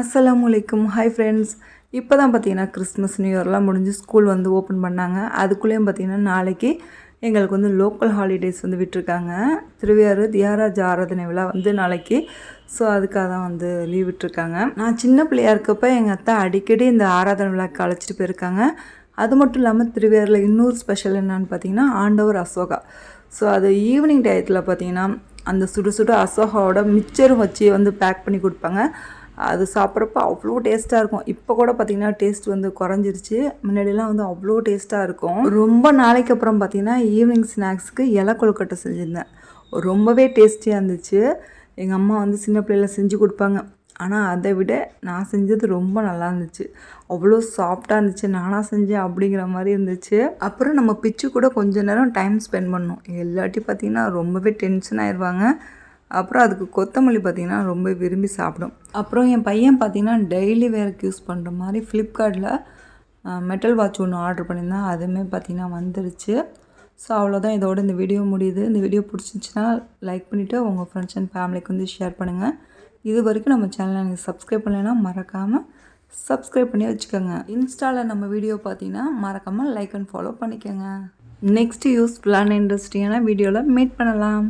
அஸ்லாம் வலைக்கும் hi friends இப்போ தான் பார்த்தீங்கன்னா கிறிஸ்மஸ் நியூ இயர்லாம் முடிஞ்சு ஸ்கூல் வந்து ஓப்பன் பண்ணாங்க. அதுக்குள்ளேயும் பார்த்தீங்கன்னா நாளைக்கு எங்களுக்கு வந்து லோக்கல் ஹாலிடேஸ் வந்து விட்டுருக்காங்க. திருவையாறு தியாராஜ் ஆராதனை விழா வந்து நாளைக்கு. ஸோ அதுக்காக தான் வந்து லீவ் விட்டுருக்காங்க. நான் சின்ன பிள்ளையா இருக்கப்போ எங்கள் அத்தை அடிக்கடி இந்த ஆராதனை விழாக்கு அழைச்சிட்டு போயிருக்காங்க. அது மட்டும் இல்லாமல் திருவையாறில் இன்னொரு ஸ்பெஷல் என்னன்னு பார்த்தீங்கன்னா ஆண்டவர் அசோகா. ஸோ அது ஈவினிங் டயத்தில் பார்த்தீங்கன்னா அந்த சுடு சுடு அசோகாவோட மிச்சரும் வச்சு வந்து பேக் பண்ணி கொடுப்பாங்க. அது சாப்பிட்றப்ப அவ்வளோ டேஸ்ட்டாக இருக்கும். இப்போ கூட பார்த்திங்கன்னா டேஸ்ட் வந்து குறைஞ்சிருச்சு. முன்னாடிலாம் வந்து அவ்வளோ டேஸ்ட்டாக இருக்கும். ரொம்ப நாளைக்கு அப்புறம் பார்த்திங்கன்னா ஈவினிங் ஸ்நாக்ஸுக்கு இலை கொழுக்கட்டை செஞ்சுருந்தேன். ரொம்பவே டேஸ்டியாக இருந்துச்சு. எங்கள் அம்மா வந்து சின்ன பிள்ளையில செஞ்சு கொடுப்பாங்க. ஆனால் அதை விட நான் செஞ்சது ரொம்ப நல்லா இருந்துச்சு. அவ்வளோ சாஃப்டாக இருந்துச்சு. நானாக செஞ்சேன் அப்படிங்கிற மாதிரி இருந்துச்சு. அப்புறம் நம்ம பிச்சு கூட கொஞ்ச நேரம் டைம் ஸ்பெண்ட் பண்ணோம் எல்லாட்டி பார்த்திங்கன்னா ரொம்பவே டென்ஷன் ஆயிடுவாங்க. அப்புறம் அதுக்கு கொத்தமல்லி பார்த்திங்கன்னா ரொம்ப விரும்பி சாப்பிடும். அப்புறம் என் பையன் பார்த்திங்கன்னா டெய்லி வேருக்கு யூஸ் பண்ணுற மாதிரி ஃப்ளிப்கார்ட்டில் மெட்டல் வாட்ச் ஒன்று ஆர்டர் பண்ணியிருந்தேன். அதுவுமே பார்த்திங்கன்னா வந்துருச்சு. ஸோ அவ்வளோதான் இதோட இந்த வீடியோ முடியுது. இந்த வீடியோ பிடிச்சிருந்துச்சின்னா லைக் பண்ணிவிட்டு உங்கள் ஃப்ரெண்ட்ஸ் அண்ட் ஃபேமிலிக்கு வந்து ஷேர் பண்ணுங்கள் இது வரைக்கும் நம்ம சேனலை நீங்கள் சப்ஸ்கிரைப் பண்ணலைன்னா மறக்காமல் சப்ஸ்கிரைப் பண்ணி வச்சுக்கோங்க. இன்ஸ்டாவில் நம்ம வீடியோ பார்த்தீங்கன்னா மறக்காமல் லைக் அண்ட் ஃபாலோ பண்ணிக்கோங்க. நெக்ஸ்ட் யூஸ்ஃபுல்லான இன்ட்ரெஸ்டிங்கான வீடியோவில் மீட் பண்ணலாம்.